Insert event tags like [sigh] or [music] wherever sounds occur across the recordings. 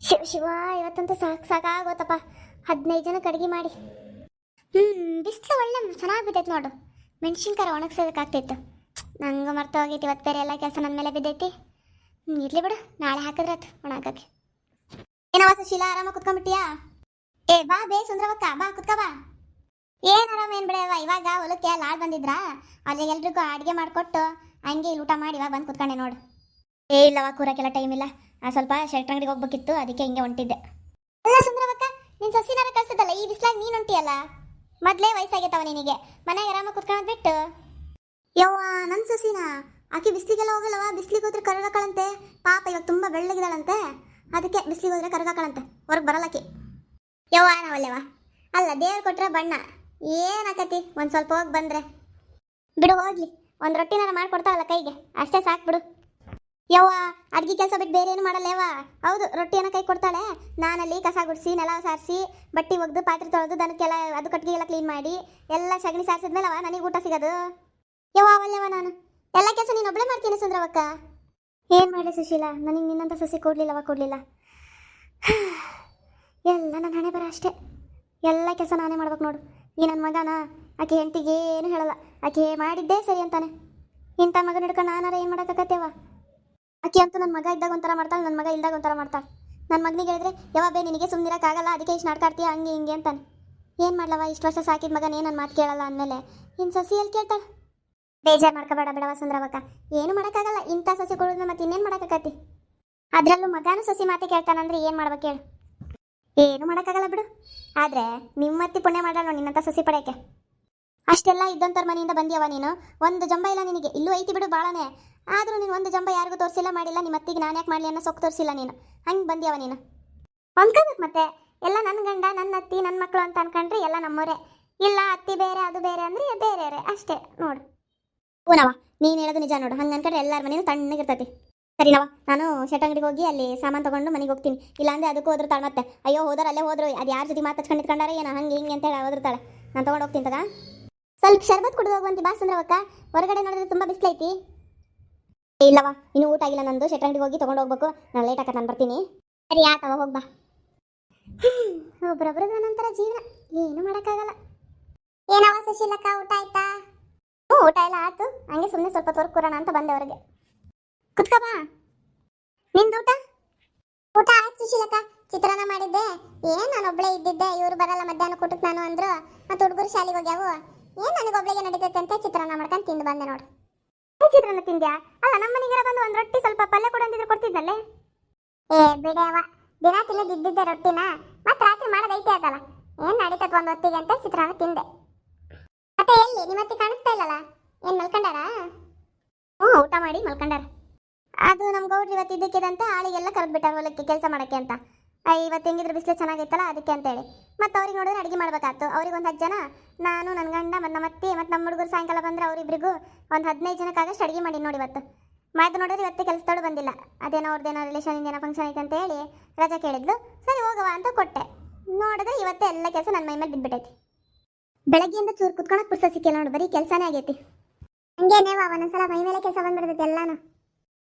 ಶಿವ ಶಿವ, ಇವತ್ತಂತೂ ಸಾಕು ಸಾಕಾಗೋತಪ್ಪ. ಹದಿನೈದು ಜನಕ್ಕೆ ಅಡುಗೆ ಮಾಡಿ. ಹ್ಞೂ ಬಿಸಿಲು ಒಳ್ಳೆ ಚೆನ್ನಾಗಿ ಬಿದ್ದೈತೆ ನೋಡು. ಮೆಣಸಿನ್ಕಾಯಿ ಒಣಗ್ಸೋದಕ್ಕಾಗ್ತಿತ್ತು. ನಂಗೆ ಮರ್ತ ಹೋಗೈತಿ ಇವತ್ತು ಬೇರೆ ಎಲ್ಲ ಕೆಲಸ ನನ್ನ ಮೇಲೆ ಬಿದ್ದೈತಿ. ಹ್ಞೂ ಇರ್ಲಿ ಬಿಡು, ನಾಳೆ ಹಾಕಿದ್ರೆ ಆಯ್ತು ಒಣಗಾಕಿ ಏನವ ಸುಶೀಲ ಆರಾಮ ಕುತ್ಕೊಂಡ್ಬಿಟ್ಟಿಯಾ? ಏ, ಬಾ, ಬೇ, ಸುಂದ್ರವಕ್ಕ, ಬಾ, ಕುತ್ಕ ಬಾ. ಏನು ಆರಾಮ ಏನು ಬಿಡವ ಇವಾಗ ಹೊಲಕ್ಕೆ ಲಾಡ್ ಬಂದಿದ್ರಾ? ಅಲ್ಲಿ ಎಲ್ರಿಗೂ ಅಡುಗೆ ಮಾಡಿಕೊಟ್ಟು, ಹಂಗೆ ಇಲ್ಲಿ ಊಟ ಮಾಡಿ ಇವಾಗ ಬಂದು ಕುತ್ಕೊಂಡೆ ನೋಡು. ಏ ಇಲ್ಲವ ಕೂರಕ್ಕೆಲ್ಲ ಟೈಮ್ ಇಲ್ಲ. ಸ್ವಲ್ಪ ಶರ್ಟ್ ಅಂಗಡಿಗೆ ಹೋಗ್ಬೇಕಿತ್ತು, ಅದಕ್ಕೆ ಹಿಂಗೆ ಹೊಂಟಿದ್ದೆ. ಅಲ್ಲ ಸುಂದರವಕ್ಕ ನಿನ್ ಸೊಸಿನಾರ ಕಳ್ಸದಲ್ಲ, ಈ ಬಿಸ್ಲಾಗ ನೀನ್ ಹೊಂಟಿಯಲ್ಲ? ಮೊದಲೇ ವಯಸ್ಸಾಗೈತವ ನಿನಗೆ. ಮನೆಗೆ ಆರಾಮ ಕುತ್ಕೊಂಡ್ ಬಿಟ್ಟು ಯವ್ವ ನನ್ನ ಸಸಿನ, ಆಕೆ ಬಿಸ್ಲಿಗೆಲ್ಲ ಹೋಗಲ್ಲವ? ಬಿಸ್ಲಿಗೆ ಹೋದ್ರೆ ಕರಗಾಕಳಂತೆ. ಪಾಪ, ಇವಾಗ ತುಂಬಾ ಬೆಳ್ಳಗಿದಾಳಂತೆ ಅದಕ್ಕೆ ಬಿಸ್ಲಿಗೆ ಹೋದ್ರೆ ಕರಗಾಕಳಂತೆ. ಹೊರಗೆ ಬರಲ್ಲಕಿ ಯವ್ವ ನಾವಲ್ಲೇವ ಅಲ್ಲ, ದೇವ್ರು ಕೊಟ್ರೆ ಬಣ್ಣ. ಏನಾಕತಿ ಒಂದ್ ಸ್ವಲ್ಪ ಹೋಗಿ ಬಂದ್ರೆ. ಬಿಡು, ಹೋಗ್ಲಿ. ಒಂದು ರೊಟ್ಟಿನಾರ ಮಾಡ್ಕೊಡ್ತಾವಲ್ಲ ಕೈಗೆ. ಅಷ್ಟೇ ಸಾಕು ಬಿಡು. ಯವ್ವ, ಅಡ್ಗೆ ಕೆಲಸ ಬಿಟ್ಟು ಬೇರೆ ಏನು ಮಾಡಲ್ಲ ಯವ್ವ? ಹೌದು, ರೊಟ್ಟಿಯನ್ನು ಕೈ ಕೊಡ್ತಾಳೆ. ನಾನಲ್ಲಿ ಕಸ ಗುಡಿಸಿ ನೆಲ ಸಾರಿಸಿ, ಬಟ್ಟೆ ಒಗ್ದು, ಪಾತ್ರೆ ತೊಳೆದು, ದನಕ್ಕೆಲ್ಲ, ಅದು ಕಟ್ಟಿಗೆ ಎಲ್ಲ ಕ್ಲೀನ್ ಮಾಡಿ, ಎಲ್ಲ ಸಗಣಿ ಸಾರಿಸಿದ್ಮೇಲೆ ಅವ ನನಗೆ ಊಟ ಸಿಗೋದು. ಯವ್ವ ಅವಲ್ಲವ ನಾನು. ಎಲ್ಲ ಕೆಲಸ ನೀನು ಒಬ್ಬಳೇ ಮಾಡ್ತೀನಿ ಸುಂದ್ರವಕ್ಕ. ಏನು ಮಾಡಲಿ ಸುಶೀಲ? ನನಗೆ ನಿನ್ನಂಥ ಸಸಿ ಕೊಡ್ಲಿಲ್ಲವ ಕೊಡಲಿಲ್ಲ. [sighs] ಎಲ್ಲ ನನ್ನ ಹಣೆ ಬರ ಅಷ್ಟೇ. ಎಲ್ಲ ಕೆಲಸ ನಾನೇ ಮಾಡ್ಬೇಕು ನೋಡು. ಈ ನನ್ನ ಮಗನ ಆಕೆ ಹೆಂಡತಿಗೆ ಏನು ಹೇಳಲ್ಲ. ಆಕೆ ಮಾಡಿದ್ದೇ ಸರಿ ಅಂತಾನೆ. ಇಂಥ ಮಗನ ಹಿಡ್ಕೊಂಡು ನಾನಾರ ಏನು ಮಾಡೋಕ್ಕಾಗತ್ತೇವ ಆಕೆ ಅಂತೂ ನನ್ನ ಮಗ ಇದ್ದಾಗ ಒಂಥರ ಮಾಡ್ತಾಳೆ ನನ್ನ ಮಗ ಇಲ್ದಾಗ ಒಂಥರ ಮಾಡ್ತಾಳೆ. ನನ್ನ ಮಗನಿಗೆ ಹೇಳಿದ್ರೆ ಯಾವ ಬೇ, ನಿನಗೆ ಸುಮ್ಮನಿರಕ್ಕಾಗಲ್ಲ ಅದಕ್ಕೆ ಇಷ್ಟು ನಾಡ್ಕಾಡ್ತೀಯ ಹಂಗೆ ಹಿಂಗೆ ಅಂತಾನೆ. ಏನು ಮಾಡ್ಲವ ಇಷ್ಟು ವರ್ಷ ಸಾಕಿದ ಮಗನೇ ನನ್ನ ಮಾತು ಕೇಳಲ್ಲ ಅಂದಮೇಲೆ. ಇನ್ನು ಸಸಿ ಎಲ್ಲಿ ಕೇಳ್ತಾಳೆ? ಬೇಜಾರು ಮಾಡ್ಕೋಬೇಡ ಬಿಡವ ಸುಂದ್ರವಕ್ಕ ಏನು ಮಾಡೋಕ್ಕಾಗಲ್ಲ, ಇಂಥ ಸಸಿ ಕೊಡೋದನ್ನ ಮತ್ತೆ ಇನ್ನೇನು ಮಾಡೋಕ್ಕಾಗತ್ತಿ ಅದರಲ್ಲೂ ಮಗನೂ ಸಸಿ ಮಾತೆ ಕೇಳ್ತಾನಂದ್ರೆ ಏನು ಮಾಡ್ಬೇಕು ಹೇಳು ಏನು ಮಾಡೋಕ್ಕಾಗಲ್ಲ ಬಿಡು. ಆದರೆ, ನಿಮ್ಮತ್ತಿ ಪುಣ್ಯ ಮಾಡಲ್ಲ ನಿನ್ನಂಥ ಸಸಿ ಪಡೆಯಕ್ಕೆ ಅಷ್ಟೆಲ್ಲ ಇದ್ದಂಥವ್ರ ಮನೆಯಿಂದ ಬಂದಿಯವ ನೀನು? ಒಂದು ಜಂಬ ಇಲ್ಲ ನಿನಗೆ? ಇಲ್ಲೂ ಐತಿ ಬಿಡು ಭಾಳನೇ ಆದರೂ ನೀನು ಒಂದು ಜಂಬ ಯಾರಿಗೂ ತೋರಿಸಿಲ್ಲ, ಮಾಡಿಲ್ಲ ನಿಮ್ಮ ಅತ್ತಿಗೆ ನಾನು ಯಾಕೆ ಮಾಡಲಿ ಅನ್ನೋ ಸೊಕ್ಕು ತೋರಿಸಿಲ್ಲ ನೀನು. ಹಂಗೆ ಬಂದಿಯವ ನೀನು. ಹೊಂದ್ಕೋಬೇಕು ಮತ್ತೆ, ಎಲ್ಲ ನನ್ನ ಗಂಡ ನನ್ನ ಅತ್ತಿ ನನ್ನ ಮಕ್ಕಳು ಅಂತ ಅನ್ಕೊಂಡ್ರೆ ಎಲ್ಲ ನಮ್ಮವರೇ ಇಲ್ಲ, ಅತ್ತಿ ಬೇರೆ, ಅದು ಬೇರೆ ಅಂದರೆ ಬೇರೆ ಅಷ್ಟೇ, ನೋಡು. ಹೂನವ ನೀನು ಹೇಳೋದು ನಿಜ ನೋಡು. ಹಂಗೆ ಅನ್ಕೊಂಡ್ರೆ ಎಲ್ಲರ ಮನೇನು ತಣ್ಣಗಿರ್ತೈತಿ. ಸರಿನವ ನಾನು ಶೆಟ್ ಅಂಗಡಿಗೆ ಹೋಗಿ ಅಲ್ಲಿ ಸಾಮಾನು ತಗೊಂಡು ಮನೆಗೆ ಹೋಗ್ತೀನಿ. ಇಲ್ಲಾಂದ್ರೆ ಅದಕ್ಕೂ ಹೋದ್ರತಾಳೆ ಮತ್ತೆ. ಅಯ್ಯೋ, ಹೋದ್ರೆ ಅಲ್ಲೇ ಹೋದ್ರು. ಅದು ಯಾರ ಜೊತೆ ಮಾತಾಡ್ಕೊಂಡು ಇಟ್ಕೊಂಡಾರ ಏನೋ, ಹಂಗೆ ಹಿಂಗೆ ಅಂತ ಹೇಳಿ ಹೋದ್ರತಾಳೆ ನಾನು ತಗೊಂಡು ಹೋಗ್ತೀನಿ ತಗ. ಸ್ವಲ್ಪ ಶರ್ಬತ್ ಕುಡಿದು ಹೋಗುವಂತಿ ಬಾ ಸುಂದ್ರವಕ್ಕ ಹೊರಗಡೆ ನೋಡಿದ್ರೆ ತುಂಬಾ ಬಿಸಿಲೈತಿ. ಇಲ್ಲವ ಇನ್ನು ಊಟ ಆಗಿಲ್ಲ ನಂದು. ಶೆಟ್ ಅಂಗಡಿಗೆ ಹೋಗಿ ತಗೊಂಡು ಹೋಗ್ಬೇಕು. ನಾನು ಲೇಟ್ ಹಾಕ ನಾನು ಬರ್ತೀನಿ. ಸರಿ ಆತವ ಹೋಗ್ಬಾ ಒಬ್ರೊಬ್ರದ್ದು ನಂತರ ಜೀವನ. ಏನು ಮಾಡೋಕ್ಕಾಗಲ್ಲ. ಏನವ ಸುಶೀಲಕ್ಕ, ಊಟ ಆಯ್ತಾ? ಹ್ಞೂ, ಊಟ ಎಲ್ಲ ಆಯ್ತು. ಹಂಗೆ ಸುಮ್ಮನೆ ಸ್ವಲ್ಪ ತೋರ್ ಕೂರೋಣ ಅಂತ ಬಂದೆ ಅವ್ರಿಗೆ ಕುತ್ಕ ಬಾ. ನಿಂದು ಊಟ? ಊಟ ಆಯ್ತು ಸುಶೀಲಕ್ಕ. ಚಿತ್ರಾನ್ನ ಮಾಡಿದ್ದೆ. ಏನು, ನಾನು ಒಬ್ಳೆ ಇದ್ದಿದ್ದೆ. ಇವರು ಬರಲ್ಲ ಮಧ್ಯಾಹ್ನ ಕೂಟಕ್ಕೆ ನಾನು ಅಂದ್ರು. ಮತ್ತೆ ಹುಡುಗರು ಶಾಲೆಗೆ ಹೋಗ್ಯಾವು. ಏನ್ ನನಗೆ ಒಬ್ಳಿಗೆ ನಡೀತೈತೆ ಅಂತ ಚಿತ್ರಾನ್ನ ಮಾಡ್ಕೊಂಡು ತಿಂದು ಬಂದೆ ನೋಡು. ಚಿತ್ರಾನ್ನ ತಿಂದ್ಯಾ? ಅಲ್ಲ, ನಮ್ಮ ಮನೆಗೆ ಬಂದು ಒಂದು ರೊಟ್ಟಿ ಸ್ವಲ್ಪ ಪಲ್ಯ ಕೊಡು ಅಂತಿದ್ರೆ ಕೊಡ್ತಿದ್ದಲ್ಲೇ ಏ ಬಿಡವ ದಿನ ತಿನ್ನದಿದ್ದಿದ್ದೆ ರೊಟ್ಟಿನ, ಮತ್ತೆ ರಾತ್ರಿ ಮಾಡೋದೈತೆ ಅದಲ್ಲ. ಏನ್ ನಡೀತತ್ ಒಂದು ಹೊತ್ತಿಗೆ ಅಂತ ಚಿತ್ರಾನ್ನ ತಿಂದೆ. ಮತ್ತೆ ಎಲ್ಲಿ? ನಿಮ್ಮತ್ತೆ ಕಾಣಿಸ್ತಾ ಇಲ್ಲಲ್ಲ? ಏನ್ ಮಲ್ಕೊಂಡಾರ? ಹ್ಞೂ, ಊಟ ಮಾಡಿ ಮಲ್ಕೊಂಡಾರ. ಅದು ನಮ್ಮ ಗೌಡ್ರು ಇವತ್ತು ಇದಕ್ಕಿದಂತೆ ಆಳಿಗೆಲ್ಲ ಕರೆದ್ಬಿಟ್ಟಾರ ಹೊಲಕ್ಕೆ, ಕೆಲಸ ಮಾಡಕ್ಕೆ ಅಂತ. ಇವತ್ತು ಹೆಂಗಿದ್ರು ಬಿಸಿಲು ಚೆನ್ನಾಗಿತ್ತಲ್ಲ ಅದಕ್ಕೆ ಅಂತೇಳಿ. ಮತ್ತೆ ಅವ್ರಿಗೆ ನೋಡಿದ್ರೆ ಅಡುಗೆ ಮಾಡ್ಬೇಕಾಯ್ತು ಅವ್ರಿಗೆ ಒಂದು ಹತ್ತು ಜನ, ನಾನು ನನ್ನ ಗಂಡ, ಮತ್ತು ನಮ್ಮ ಅತ್ತಿ, ಮತ್ತು ನಮ್ಮ ಹುಡುಗರು ಸಾಯಂಕಾಲ ಬಂದ್ರೆ ಅವರಿಬ್ಬರಿಗೂ ಒಂದು ಹದಿನೈದು ಜನಕ್ಕಾಗಷ್ಟು ಅಡುಗೆ ಮಾಡಿ ನೋಡಿ ಇವತ್ತು. ಮಾತು ನೋಡಿದ್ರೆ ಇವತ್ತು ಕೆಲಸದಳು ಬಂದಿಲ್ಲ. ಅದೇನೋ ಅವ್ರದ್ದೇನೋ ರಿಲೇಷನ್ ಏನೋ ಫಂಕ್ಷನ್ ಐತೆ ಅಂತ ಹೇಳಿ ರಜಾ ಕೇಳಿದ್ಲು. ಸರಿ ಹೋಗವ ಅಂತ ಕೊಟ್ಟೆ. ನೋಡಿದ್ರೆ ಇವತ್ತೇ ಎಲ್ಲ ಕೆಲಸ ನನ್ನ ಮೈ ಮೇಲೆ ಬಿದ್ದುಬಿಟ್ಟೈತಿ ಬೆಳಗ್ಗೆಯಿಂದ ಚೂರು ಕುತ್ಕೊಳಕ್ ಪುರ್ಸ ಸಿಕ್ಕಿಲ್ಲ ನೋಡಿ, ಬರೀ ಕೆಲಸನೇ ಆಗೈತಿ. ಹಂಗೇನೇ ಒಂದೊಂದ್ಸಲ ಮೈ ಮೇಲೆ ಕೆಲಸ ಬಂದ್ಬಿಡ್ತೈತೆ ಎಲ್ಲಾನು.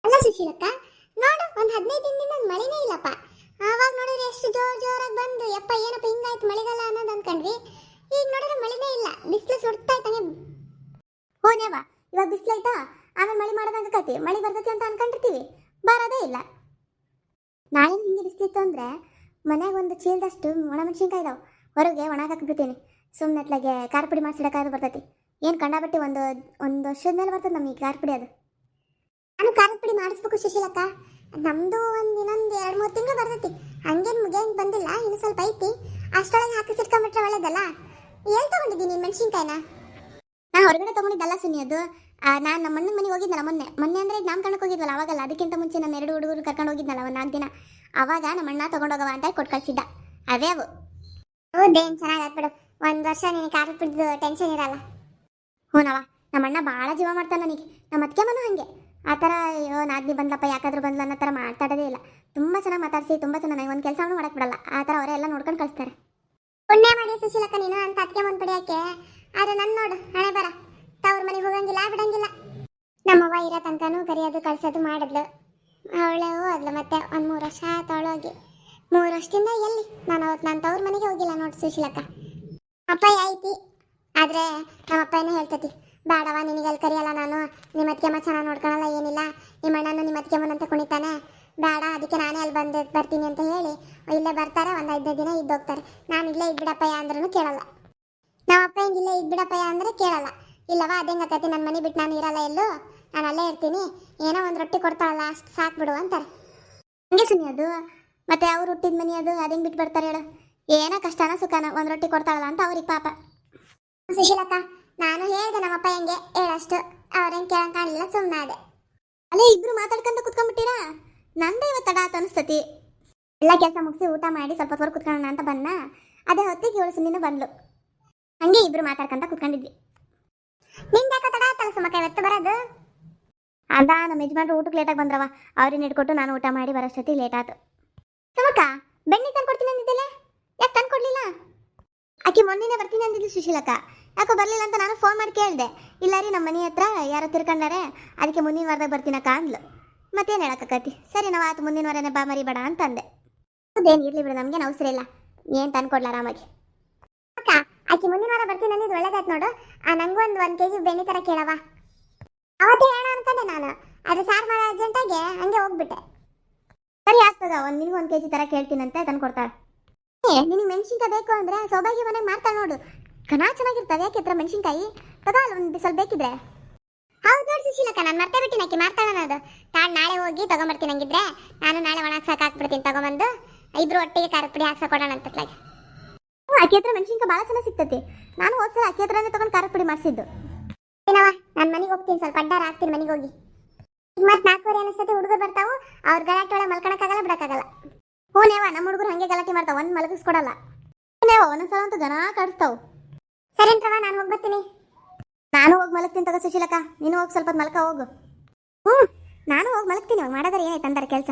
ಅಲ್ಲ ಸುಶೀಲಕ್ಕ, ನೋಡು, ಒಂದು ಹದಿನೈದು ದಿನದಿಂದ ಮಳೆನೇ ಇಲ್ಲಪ್ಪ. ಆವಾಗ ನೋಡಿದ್ರೆ ಎಷ್ಟು ಜೋರ್ ಜೋರಾಗಿ ಬಂದು, ಯಪ್ಪ, ಏನಪ್ಪ ಹಿಂಗಾಯ್ತು ಮಳೆಗಾಲ ಅನ್ನೋದು ಅನ್ಕೊಂಡ್ವಿ. ಈಗ ನೋಡಿದ್ರೆ ಮಳೆನೇ ಇಲ್ಲ, ಬಿಸಿಲು ಸುಡ್ತಾ ಇತ್ತಾನೆ ಹೋನ್ಯವ ಇವಾಗ ಬಿಸಿಲೈತಾ ಆಮೇಲೆ ಮಳೆ ಮಾಡೋದಂಗ ಕತಿ ಮಳೆ ಬರ್ತೈತಿ ಅಂತ ಅನ್ಕೊಂಡಿರ್ತೀವಿ, ಬರೋದೇ ಇಲ್ಲ. ನಾಳೆ ಹಿಂಗೆ ಬಿಸಿಲಿತ್ತು ಅಂದ್ರೆ ಮನ್ಯಾಗ ಒಂದು ಚೀಲದಷ್ಟು ಒಣಮೆಣಸಿನ್ಕಾಯಿ ಇದಾವೆ, ಹೊರಗೆ ಒಣಗಾಕ್ಬಿಡ್ತೀನಿ ಸುಮ್ಮನೆ ಅತ್ಲಾಗೆ ಖಾರ ಪುಡಿ ಮಾಡಿಸಿಡಕ್ಕಾದ್ರು ಬರ್ತೈತಿ. ಏನು ಕಂಡಾಬಟ್ಟಿ ಒಂದು ಒಂದು ವರ್ಷದ ಮೇಲೆ ಬರ್ತದೆ ನಮಗೆ ಖಾರ ಪುಡಿ ಅದು. ನಾನು ಖಾರದ ಪುಡಿ ಮಾಡಿಸ್ಬೇಕು ಸುಶೀಲಕ್ಕ. ನಮ್ದು ಒಂದು ಇನ್ನೊಂದು ಎರಡು ಮೂರು ತಿಂಗಳು ಬರ್ತೈತಿ. ಹಂಗೇನು ಮುಗಿಯಂಗೆ ಬಂದಿಲ್ಲ ಇನ್ನು ಸ್ವಲ್ಪ ಐತಿ. ಅಷ್ಟೊಳಗೆ ಹಾಕಿಸಿಟ್ಕೊಂಡ್ಬಿಟ್ರೆ ಒಳ್ಳೇದಲ್ಲ? ಎಲ್ಲಿ ತಗೊಂಡಿದ್ದೀನಿ ಮೆಣಸಿನ್ಕಾಯಿನ? ನಾ ಹೊರಗಡೆ ತಗೊಂಡಿದ್ದಲ್ಲ ಸುನಿ ಅದು. ನಾನು ನಮ್ಮ ಅಣ್ಣನ ಮನೆಗೆ ಹೋಗಿದ್ನಲ್ಲ ಮೊನ್ನೆ. ಮೊನ್ನೆ ಅಂದರೆ ನಾಮಕರಣಕ್ಕೆ ಹೋಗಿದ್ವಲ್ಲ ಅವಾಗಲ್ಲ. ಅದಕ್ಕಿಂತ ಮುಂಚೆ ನಮ್ಮ ಎರಡು ಹುಡುಗರು ಕರ್ಕೊಂಡು ಹೋಗಿದ್ನಲ್ಲ ಒಂದು ನಾಲ್ಕು ದಿನ. ಅವಾಗ ನಮ್ಮ ಅಣ್ಣ ತೊಗೊಂಡೋಗವ ಅಂತ ಕೊಟ್ಟು ಕಳಿಸಿದ್ದ. ಅವೇ ಅವು. ಹೌದೇನು ಚೆನ್ನಾಗಿ ಬಿಡು. ಒಂದು ವರ್ಷ ನಿನಗೆ ಕಾರ್ ಪುಡಿದು ಟೆನ್ಷನ್ ಇರಲ್ಲ. ಹ್ಞೂನವ ನಮ್ಮ ಅಣ್ಣ ಭಾಳ ಜೀವ ಮಾಡ್ತಾನೆ ನನಗೆ. ನಮ್ಮ ಅದಕ್ಕೆ ಮನೋ ಹಾಗೆ. ಆ ಥರ ಅಯ್ಯೋ ನಾದ್ನಿ ಬಂದಪ್ಪ, ಯಾಕಾದ್ರೂ ಬಂದ್ಲ ಅನ್ನೋ ಥರ ಮಾತಾಡೋದೇ ಇಲ್ಲ. ತುಂಬ ಚೆನ್ನಾಗಿ ಮಾತಾಡಿಸಿ, ತುಂಬ ಚೆನ್ನಾಗಿ ನನಗೆ ಒಂದು ಕೆಲಸನೂ ಮಾಡಕ್ಕೆ ಬಿಡಲ್ಲ. ಆ ಥರ ಅವರೇ ಎಲ್ಲ ನೋಡ್ಕೊಂಡು ಕಳಿಸ್ತಾರೆ. ಪುಣ್ಯ ಮಾಡಿ ಸುಶೀಲಕ್ಕ ನೀನು ಅಂತ ಅದಕ್ಕೆ ಒಂದು ಪಡಿಯೋಕ್ಕೆ. ಆದ್ರೆ ನನ್ನ ನೋಡು, ಹಣೆ ಬರ. ತವ್ರ ಮನೆಗೆ ಹೋಗಂಗಿಲ್ಲ, ಬಿಡಂಗಿಲ್ಲ. ನಮ್ಮವ್ವ ಇರೋ ತನಕನೂ ಕರಿಯೋದು, ಕಳ್ಸೋದು ಮಾಡಿದ್ಲು. ಅವಳೆ ಹೋದ್ಲು ಮತ್ತೆ ಒಂದು ಮೂರು ವರ್ಷ ಆಯ್ತು ಹೋಗಿ. ಮೂರು ವರ್ಷದಿಂದ ಎಲ್ಲಿ? ನಾನು ಅವತ್ತು ನಾನು ತವ್ರ ಮನೆಗೆ ಹೋಗಿಲ್ಲ ನೋಡಿ ಸುಶೀಲಕ್ಕ. ಅಪ್ಪ ಐತಿ ಆದ್ರೆ ನಮ್ಮ ಏನೋ ಹೇಳ್ತತಿ ಬೇಡವ ನಿನಗೆ ಅಲ್ಲಿ ಕರಿಯಲ್ಲ ನಾನು? ನಿಮ್ಮ ಅತ್ತಿಗೆಮ್ಮ ಚೆನ್ನಾಗಿ ನೋಡ್ಕೊಳಲ್ಲ, ಏನಿಲ್ಲ. ನಿಮ್ಮ ಅಣ್ಣನು ನಿಮ್ಮ ಅತ್ತಿಗೆಮ್ಮನಂತ ಕುಣಿತಾನೆ. ಬೇಡ, ಅದಕ್ಕೆ ನಾನೇ ಅಲ್ಲಿ ಬಂದು ಬರ್ತೀನಿ ಅಂತ ಹೇಳಿ. ಇಲ್ಲೇ ಬರ್ತಾರೆ, ಒಂದು ಐದೈದು ದಿನ ಇದ್ದೋಗ್ತಾರೆ ನಾನು ಇಲ್ಲೇ ಇದ್ಬಿಡಪ್ಪಯ್ಯ ಅಂದ್ರೂ ಕೇಳಲ್ಲ. ನಮ್ಮ ಅಪ್ಪ ಹಿಂಗೆ ಇಲ್ಲೇ ಇದ್ಬಿಡಪ್ಪಯ್ಯ ಅಂದ್ರೆ ಕೇಳಲ್ಲ. ಇಲ್ಲವ, ಅದೇ ಆಕತಿ? ನನ್ನ ಮನೆ ಬಿಟ್ಟು ನಾನು ಇರಲ್ಲ ಎಲ್ಲೂ? ನಾನು ಅಲ್ಲೇ ಇರ್ತೀನಿ. ಏನೋ ಒಂದು ರೊಟ್ಟಿ ಕೊಡ್ತಾಳಲ್ಲ, ಅಷ್ಟು ಸಾಕು ಬಿಡು ಅಂತಾರೆ. ಹಂಗೆ ಸುಮ್ಮನೆ ಅದು. ಮತ್ತೆ ಅವ್ರು ಹುಟ್ಟಿದ ಮನೆ ಅದು ಅದೇಂಗೆ ಬಿಟ್ಟು ಬರ್ತಾರೆ ಹೇಳು. ಏನೋ ಕಷ್ಟನ ಸುಖನ, ಒಂದು ರೊಟ್ಟಿ ಕೊಡ್ತಾಳಲ್ಲ ಅಂತ ಅವ್ರಿಗೆ ಪಾಪ. ಸುಶೀಲಕ್ಕ ನಾನು ಹೇಳ್ದೆ ನಮ್ಮಪ್ಪ ಹೆಂಗೆ? ಹೇಳಷ್ಟು. ಅವ್ರೇನ್ ಕೇಳಂಗ್ ಕಾಣಲಿಲ್ಲ ಸುಮ್ಮನೆ ಅಲ್ಲೇ ಇಬ್ರು ಮಾತಾಡ್ಕೊಂತ ಕುತ್ಕೊಂಡ್ಬಿಟ್ಟಿರಾ? ನಂದೇ ಇವತ್ತು ತಡ ಆತ ಅನಿಸ್ತತಿ. ಎಲ್ಲ ಕೆಲಸ ಮುಗಿಸಿ ಊಟ ಮಾಡಿ ಸ್ವಲ್ಪ ಹೊತ್ತು ಕುತ್ಕೊಳ್ಳೋಣ ಅಂತ ಬಂದ ಅದೇ ಹೊತ್ತಿಗೆ ಇವಳು ಸುಮ್ಮನೆ ಬಂದ್ಲು. ಹಂಗೆ ಇಬ್ರು ಮಾತಾಡ್ಕೊಂತ ಕುತ್ಕೊಂಡಿದ್ವಿ. ನಿಂದ ಯಾಕೆ ತಡ ಆತಲ್ಲ ಸುಮಕ್ಕ, ಇವತ್ತು ಬರೋದು? ಅದ, ನಮ್ಮ ಯಜಮಾನ್ರು ಊಟಕ್ಕೆ ಲೇಟಾಗಿ ಬಂದ್ರವ. ಅವ್ರನ್ನ ಹಿಡ್ಕೊಟ್ಟು ನಾನು ಊಟ ಮಾಡಿ ಬರೋಷ್ಟೊತ್ತಿ ಲೇಟ್ ಆಯ್ತು ಸುಮಕ್ಕ, ಬೆಣ್ಣೆ ತಂದು ಕೊಡ್ತೀನಿ ಅಂದಿದ್ದಲ್ಲ? ಯಾಕೆ ತಂದು ಕೊಡ್ಲಿಲ್ಲ ಆಕೆ ಮೊನ್ನೆನೇ ಬರ್ತೀನಿ ಅಂದಿದ್ದು ಸುಶೀಲಕ್ಕ. ಯಾಕೋ ಬರಲಿಲ್ಲ ಅಂತ ನಾನು ಫೋನ್ ಮಾಡಿ ಕೇಳಿದೆ. ಇಲ್ಲ ರೀ ನಮ್ಮ ಮನೆ ಹತ್ರ ಯಾರೋ ತಿರ್ಕೊಂಡಾರೆ. ಅದಕ್ಕೆ ಮುಂದಿನ ವಾರದಾಗ ಬರ್ತೀನಕ್ಕ ಅಂದ್ಲು. ಮತ್ತೇನು ಹೇಳಕ್ಕತ್ತಿ ಸರಿ, ನಾವು ಆತು ಮುಂದಿನ ವಾರನೇ ಬಾ ಮರಿಬೇಡ ಅಂತ ಅಂದೆ. ಅದೇನು ಇರಲಿ ಬಿಡು ನಮಗೆ ಅವಸರ ಇಲ್ಲ. ಏನು ತಂದ್ಕೊಡ್ಲ ಆರಾಮಾಗಿ. ಅಕ್ಕ, ಆಕೆ ಮುಂದಿನ ವಾರ ಬರ್ತೀನಿ ಅಂದಿದ್ದು ಒಳ್ಳೇದಾಯ್ತು ನೋಡು. ನಂಗೂ ಒಂದು ಒಂದು ಕೆ ಜಿ ಬೆಣ್ಣೆ ಥರ ಕೇಳವ ಅವತ್ತೇ ಹೇಳೋಣ ಅನ್ಕೊಂಡೆ ನಾನು. ಅದು ಸಾರ್ ಮಾಡೋ ಅರ್ಜೆಂಟಾಗಿ ಹಂಗೆ ಹೋಗ್ಬಿಟ್ಟೆ. ಸರಿ ಆಗ್ತದ, ಒಂದು ನಿನಗೆ ಒಂದು ಕೆ ಜಿ ಥರ ಕೇಳ್ತೀನಂತೆ ತಂದು ಕೊಡ್ತಾಳೆ ನಿನಗೆ ಮೆಣಸಿನ್ಕಾಯಿ ಬೇಕು ಅಂದ್ರೆ ಸೌಭಾಗ್ಯ ಮನೆಗೆ ಮಾಡ್ತಾಳೆ ನೋಡು. ಕನಾ ಚೆನ್ನಾಗಿರ್ತವೆ, ಯಾಕೆ ಹತ್ರ ಮೆಣಸಿನ್ಕಾಯಿ? ತಗೋ ಒಂದು ಸ್ವಲ್ಪ ಬೇಕಿದ್ರೆ. ಹೌದು ನೋಡಿ ಸುಶೀಲಕ್ಕ, ನಾನು ಮರ್ತೇ ಬಿಟ್ಟಿನ ಅಕ್ಕಿ ಮಾಡ್ತಾಳೆ ಅದು ತಾನು ನಾಳೆ ಹೋಗಿ ತಗೊಂಬರ್ತೀನಿ ಹಂಗಿದ್ರೆ. ನಾನು ನಾಳೆ ಒಣಗ್ಸಾಕ್ ಹಾಕ್ಬಿಡ್ತೀನಿ, ತಗೊಂಬಂದು. ಇಬ್ರು ಒಟ್ಟಿಗೆ ಖಾರದ ಪುಡಿ ಹಾಕ್ಸಕೊಡೋಣ ಅಂತ ಹ್ಞೂ ಅಕ್ಕಿ ಹತ್ರ ಮೆಣಸಿನ್ಕಾಯಿ ಭಾಳ ಚೆನ್ನಾಗಿ ಸಿಗ್ತೈತಿ. ನಾನು ಹೋದ್ಸಲ ಅಕ್ಕಿ ಹತ್ರನೇ ತಗೊಂಡು ಖಾರದ ಪುಡಿ ಮಾಡಿಸಿದ್ದು. ಏನವ ನಾನು ಮನೆಗೆ ಹೋಗ್ತೀನಿ, ಸ್ವಲ್ಪ ಅಡ್ಡಾರ ಹಾಕ್ತೀನಿ ಮನೆಗೆ ಹೋಗಿ. ಮತ್ತೆ ನಾಲ್ಕೂವರೆ ಅನಿಸ್ತತಿ ಹುಡುಗರು ಬರ್ತಾವು, ಅವ್ರ ಗಲಾಟೆ ಒಳಗೆ ಮಲ್ಕೊಳಕ್ಕಾಗಲ್ಲ ಬಿಡಕ್ಕಾಗಲ್ಲ. ಹ್ಞೂ ನಮ್ಮ ಹುಡುಗರು ಹಂಗೆ ಗಲಾಟೆ ಮಾಡ್ತಾವ, ಒಂದು ಮಲಗಿಸ್ಕೊಡಲ್ಲ. ಹ್ಞೂನೇವ ಒಂದೊಂದ್ಸಲ ಅಂತೂ ಜನ ಕಾಡಿಸ್ತಾವು. ಸರಿ ಪ್ರವ ನಾನು ಹೋಗಿ ಬರ್ತೀನಿ ನಾನು ಹೋಗಿ ಮಲಗ್ತೀನಿ ತಗೋ ಸುಶೀಲಕ್ಕ. ನೀನು ಹೋಗಿ ಸ್ವಲ್ಪ ಮಲಕ ಹೋಗು. ಹ್ಞೂ ನಾನು ಹೋಗಿ ಮಲಗ್ತೀನಿ. ಇವಾಗ ಮಾಡೋದ್ರೆ ಏನಾಯ್ತು ಅಂತಾರೆ ಕೆಲಸ.